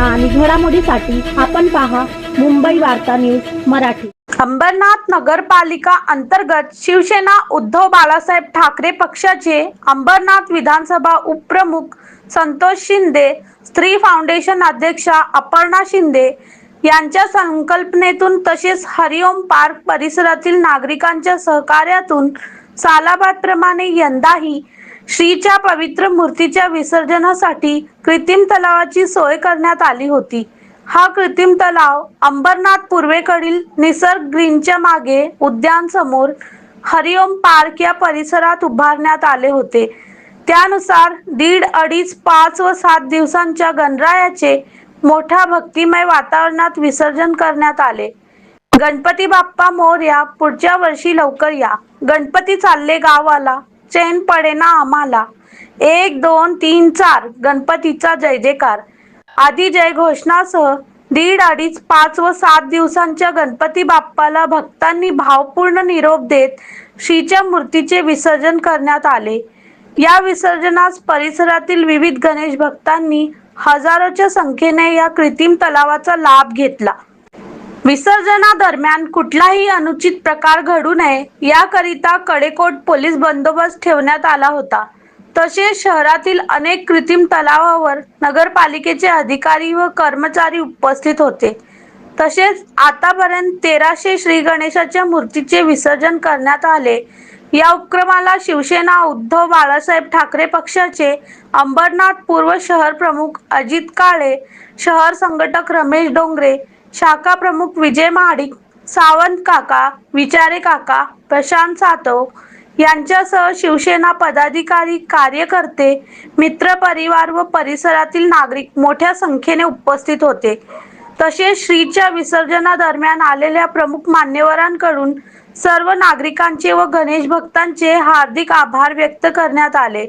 बातम्या आणि घडामोडीसाठी आपण पहा मुंबई वार्ता न्यूज मराठी. अंबरनाथ नगरपालिका अंतर्गत शिवसेना उद्धव बाळासाहेब ठाकरे पक्षाचे अंबरनाथ विधानसभा उपप्रमुख संतोष शिंदे स्त्री फाउंडेशन अध्यक्षा अपर्णा शिंदे यांच्या संकल्पनेतून तसेच हरिओम पार्क परिसरातील नागरिकांच्या सहकार्यातून सालाबादप्रमाणे यंदाही श्रीच्या पवित्र मूर्तीच्या विसर्जनासाठी कृत्रिम तलावाची सोय करण्यात आली होती. हा कृत्रिम तलाव अंबरनाथ पूर्वेकडील निसर्ग ग्रीनच्या मागे उद्यान समोर हरिओम पार्क या परिसरात उभारण्यात आले होते. त्यानुसार दीड अडीच पाच व सात दिवसांच्या गणरायाचे मोठ्या भक्तिमय वातावरणात विसर्जन करण्यात आले. गणपती बाप्पा मोर्या पुढच्या वर्षी लवकर या. गणपती चालले गावाला चैन पडेना आम्हाला. एक दोन तीन चार. गणपतीचा जय जयकार. आधी जय घोषणासह दीड अडीच पाच व सात दिवसांच्या गणपती बाप्पाला भक्तांनी भावपूर्ण निरोप देत श्रीच्या मूर्तीचे विसर्जन करण्यात आले. या विसर्जनास परिसरातील विविध गणेश भक्तांनी हजारोच्या संख्येने या कृत्रिम तलावाचा लाभ घेतला. विसर्जनादरम्यान कुठलाही अनुचित प्रकार घडू नये याकरिता कडेकोट पोलीस बंदोबस्त ठेवण्यात आला होता. तसेच शहरातील अनेक कृत्रिम तलावावर नगरपालिकेचे अधिकारी व कर्मचारी उपस्थित होते. तसेच आतापर्यंत तेराशे श्री गणेशाच्या मूर्तीचे विसर्जन करण्यात आले. या उपक्रमाला शिवसेना उद्धव बाळासाहेब ठाकरे पक्षाचे अंबरनाथ पूर्व शहर प्रमुख अजित काळे शहर संघटक रमेश डोंगरे शाखा प्रमुख विजय महाडिक सावंत काका विचारे काका प्रशांत सातव यांच्यासह शिवसेना पदाधिकारी कार्यकर्ते मित्र परिवार व परिसरातील नागरिक मोठ्या संख्येने उपस्थित होते. तसेच श्रीच्या विसर्जनादरम्यान आलेल्या प्रमुख मान्यवरांकडून सर्व नागरिकांचे व गणेश भक्तांचे हार्दिक आभार व्यक्त करण्यात आले.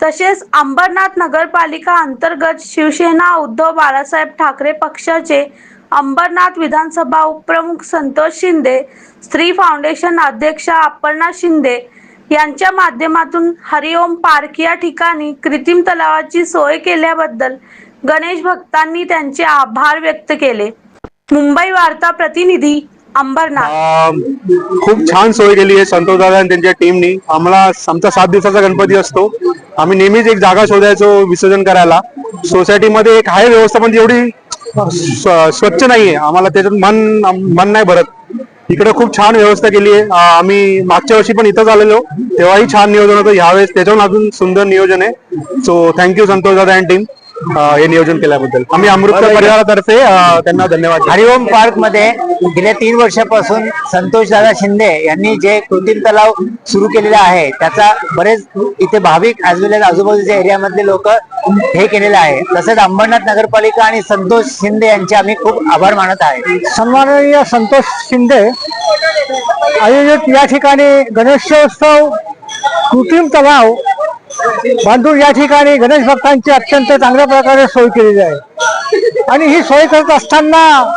तसेच अंबरनाथ नगरपालिका अंतर्गत शिवसेना उद्धव बाळासाहेब ठाकरे पक्षाचे अंबरनाथ विधानसभा उपप्रमुख संतोष शिंदे स्त्री फाउंडेशन अध्यक्षा अपर्णा शिंदे यांच्या माध्यमातून हरिओम पार्क या ठिकाणी कृत्रिम तलावाची सोय केल्याबद्दल गणेश भक्तांनी त्यांचे आभार व्यक्त केले. मुंबई वार्ता प्रतिनिधी अंबरनाथ. अं, खूप छान सोय केली आहे संतोष दादा आणि त्यांच्या टीमनी आम्हाला आमचा सात दिवसाचा गणपती असतो. आम्ही नेहमीच एक जागा शोधायचो विसर्जन करायला. सोसायटीमध्ये एक आहे व्यवस्था पण एवढी स्वच्छ नाहीये. आम्हाला त्याच्यात मन मन नाही भरत. इकडे खूप छान व्यवस्था केली आहे. आम्ही मागच्या वर्षी पण इथंच आलेलो तेव्हाही छान नियोजन होतं. ह्यावेळेस त्याच्याहून अजून सुंदर नियोजन आहे. सो थँक्यू संतोष दादा अँड टीम हे नियोजन केल्याबद्दल. आम्ही अमृत परिवारातर्फे अं, त्यांना धन्यवाद हरिओम पार्कमध्ये गेल्या तीन वर्षापासून संतोष दादा शिंदे यांनी जे कृत्रिम तलाव सुरू केलेला आहे त्याचा बरेच इथे भाविक ऍज वेल एज आजूबाजूच्या एरियामधले लोक हे केलेलं आहे. तसेच अंबरनाथ नगरपालिका आणि संतोष शिंदे यांचे आम्ही खूप आभार मानत आहे. सन्माननीय संतोष शिंदे आयोजित या ठिकाणी गणेशोत्सव कृत्रिम तलाव बांधून या ठिकाणी गणेश भक्तांची अत्यंत चांगल्या प्रकारे सोय केलेली आहे. आणि ही सोय करत असताना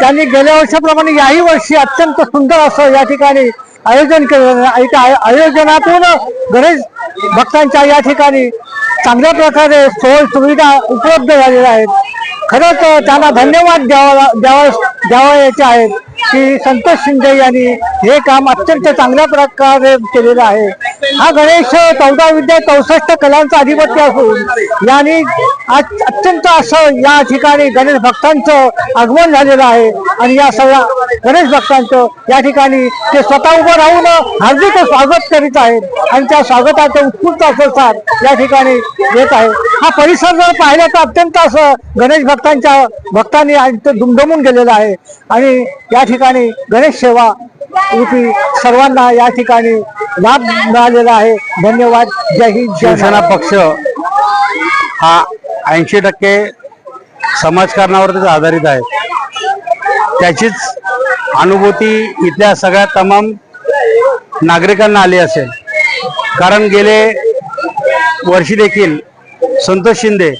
त्यांनी गेल्या वर्षाप्रमाणे याही वर्षी अत्यंत सुंदर असं या ठिकाणी आयोजन केलेलं आहे. आय- आयोजनातून गणेश भक्तांच्या या ठिकाणी चांगल्या प्रकारे सोय सुविधा उपलब्ध झालेल्या आहेत. खरंच त्यांना धन्यवाद द्यावा द्यावा द्यावायचे आहेत की संतोष शिंदे यांनी हे काम अत्यंत चांगल्या प्रकारे केलेलं आहे. हा गणेश चौदा विद्या चौसष्ट कलांचा अधिपत्य असून यांनी अत्यंत असं या ठिकाणी गणेश भक्तांचं आगमन झालेलं आहे. आणि या सगळ्या गणेश भक्तांचं या ठिकाणी ते स्वतः उभं राहून हार्दिक स्वागत करीत आहेत. आणि त्या स्वागताचं उत्स्फूर्त असं या ठिकाणी येत आहे. हा परिसर जर पाहिला तर अत्यंत असं गणेश भक्तांच्या भक्तांनी दुमदमून गेलेलं आहे. आणि या ठिकाणी गणेश सेवा रूपी सर्वांना या ठिकाणी लाभ मिळालेला आहे. धन्यवाद. जय हिंद शिवसेना पक्ष हा ऐंशी टक्के समाजकारणावरतीच आधारित आहे. त्याचीच अनुभूती इथल्या सगळ्या तमाम नागरिकांना आली असेल. कारण गेले वर्षी देखील संतोष शिंदे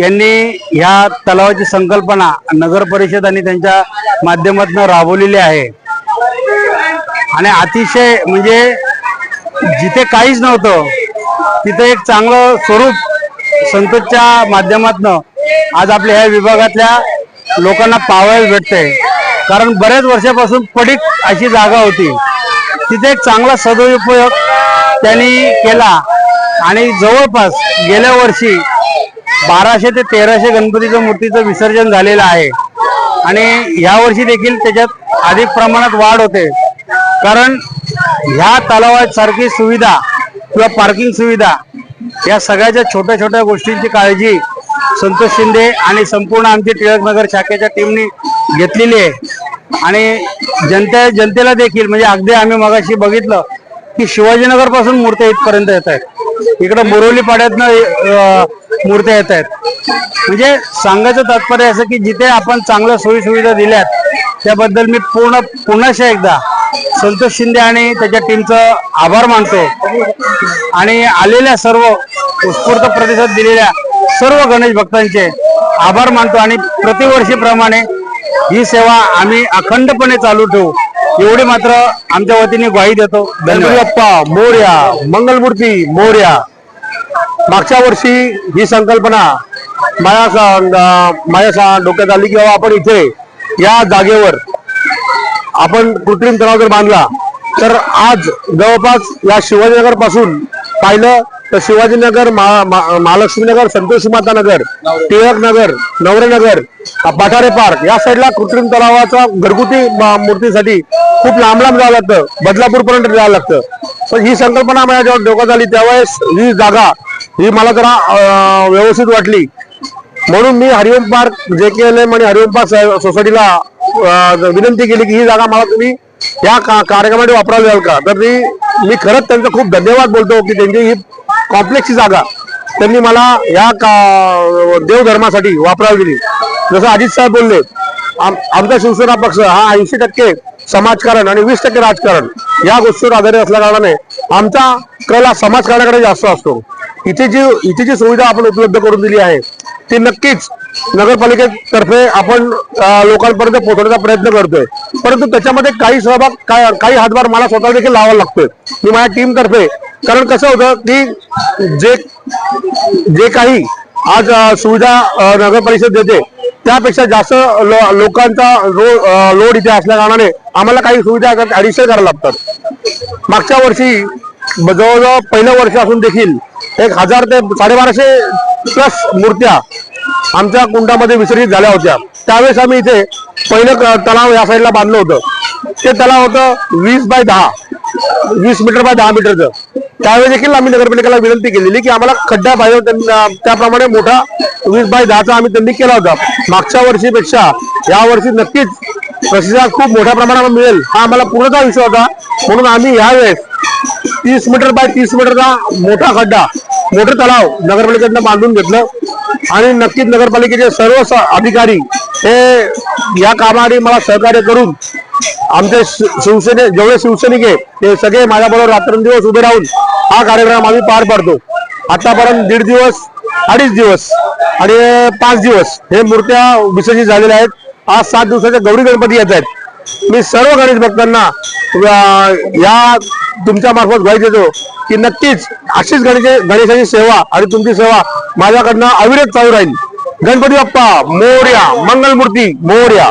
यांनी ह्या तलावाची संकल्पना नगर परिषद आणि त्यांच्या माध्यमातून राबवलेली आहे. आणि अतिशय म्हणजे जिथे काहीच नव्हतं तिथे एक चांगलं स्वरूप संतोषच्या माध्यमातनं आज आपल्या ह्या विभागातल्या लोकांना पाहायला भेटतंय. कारण बऱ्याच वर्षापासून पडीक अशी जागा होती. तिथे एक चांगला सदुपयोग त्यांनी केला. आणि जवळपास गेल्या वर्षी बाराशे ते तेराशे गणपतीचं मूर्तीचं विसर्जन झालेलं आहे. आणि ह्यावर्षी देखील त्याच्यात अधिक प्रमाणात वाढ होते. कारण ह्या तलावासारखी सुविधा किंवा पार्किंग सुविधा या सगळ्याच्या छोट्या छोट्या गोष्टींची काळजी संतोष शिंदे आणि संपूर्ण आमची टिळकनगर शाखेच्या टीमनी घेतलेली आहे. आणि जनते जनतेला देखील म्हणजे अगदी आम्ही मगाशी बघितलं की शिवाजीनगरपासून मूर्त्या इथपर्यंत येत आहेत. इकडे बोरवली पाड्यातनं मूर्त्या येत आहेत. म्हणजे सांगायचं तात्पर्य असं की जिथे आपण चांगल्या सोयी सुविधा दिल्यात त्याबद्दल मी पूर्ण पुन्हाशा एकदा संतोष शिंदे आणि त्याच्या टीमचं आभार मानतो. आणि आलेल्या सर्व उत्स्फूर्त प्रतिसाद दिलेल्या सर्व गणेश भक्तांचे आभार मानतो. आणि प्रतिवर्षीप्रमाणे ही सेवा आम्ही अखंडपणे चालू ठेवू. एवढी मात्र आमच्या वतीने ग्वाही देतो. गणपतीप्पा मोर्या मंगलमूर्ती मोर्या. मागच्या वर्षी ही संकल्पना माझ्या माझ्या डोक्यात आली की बाबा आपण इथे या जागेवर आपण कृत्रिम तलाव जर बांधला तर आज जवळपास या शिवाजीनगरपासून पाहिलं तर शिवाजीनगर महा- महालक्ष्मीनगर संतोषी माता नगर टिळक नगर नवरेनगर पठारे पार्क या साईडला कृत्रिम तलावाचा घरगुती मूर्तीसाठी खूप लांब लांब जावं लागतं. बदलापूरपर्यंत जावं लागतं. पण ही संकल्पना माझ्या जेव्हा डोक्यात आली त्यावेळेस ही जागा ही मला जरा व्यवस्थित वाटली. म्हणून मी हरिओम पार्क जे के एल एम आणि हरिओम पार्क सोसायटीला विनंती केली की ही जागा मला तुम्ही या का- कार्यक्रमासाठी वापरायला द्याल का? तर ती मी खरंच त्यांचा खूप धन्यवाद बोलतो की त्यांची ही कॉम्प्लेक्सची जागा त्यांनी मला या का देवधर्मासाठी वापरायला दिली. जसं अजित साहेब बोलले आम- आमचा शिवसेना पक्ष हा ऐंशी टक्के समाजकारण आणि वीस टक्के राजकारण या गोष्टीवर आधारित असल्या कारणाने आमचा कल हा समाजकारणाकडे जास्त असतो. इथे जी इथे जी सुविधा आपण उपलब्ध करून दिली आहे ती नक्कीच नगरपालिकेतर्फे आपण लोकांपर्यंत पोहोचवण्याचा प्रयत्न करतोय. परंतु त्याच्यामध्ये काही सहभाग काय काही हातभार मला स्वतः देखील लावावा लागतोय. मी माझ्या टीम तर्फे कारण कसं होतं की जे जे काही आज सुविधा नगर परिषद देते त्यापेक्षा जास्त लो- लोकांचा रो- लोड इथे असल्या कारणाने आम्हाला काही सुविधा ॲडिशनल करायला लागतात. मागच्या वर्षी जवळजवळ पहिलं वर्ष असून देखील एक हजार ते साडेबाराशे प्लस मूर्त्या आमच्या कुंडामध्ये विसर्जित झाल्या होत्या. त्यावेळेस आम्ही इथे पहिलं तलाव या साईडला बांधलं होतं. ते तलाव होतं वीस बाय दहा. वीस मीटर बाय दहा मीटरचं. त्यावेळी देखील आम्ही नगरपालिकेला विनंती केलेली की आम्हाला खड्डा पाहिजे त्याप्रमाणे मोठा वीस बाय दहाचा आम्ही त्यांनी केला होता. मागच्या वर्षीपेक्षा या वर्षी नक्कीच प्रतिसाद खूप मोठ्या प्रमाणावर मिळेल हा आम्हाला पूर्णता विश्वास होता. म्हणून आम्ही यावेळेस तीस मीटर बाय तीस मीटरचा मोठा खड्डा मोठं तलाव नगरपालिकेतनं बांधून घेतलं. आणि नक्कीच नगरपालिकेचे सर्व अधिकारी हे या कामाने मला सहकार्य करून आमचे शिवसेने जेवढे शिवसैनिक आहे ते सगळे माझ्याबरोबर रात्रंदिवस उभे राहून हा कार्यक्रम आम्ही पार पाडतो. आतापर्यंत दीड दिवस अडीच दिवस आणि पाच दिवस हे मूर्त्या विसर्जित झालेल्या आहेत. आज सात दिवसाच्या गौरी गणपती येत आहेत. मी सर्व गणेश भक्तांना या तुमच्या मार्फत ग्वाही देतो की नक्कीच अशीच गणेश गणेशाची सेवा आणि तुमची सेवा माझ्याकडनं अविरत चालू राहील. गणपती बाप्पा मोर्या मंगलमूर्ती मोर्या.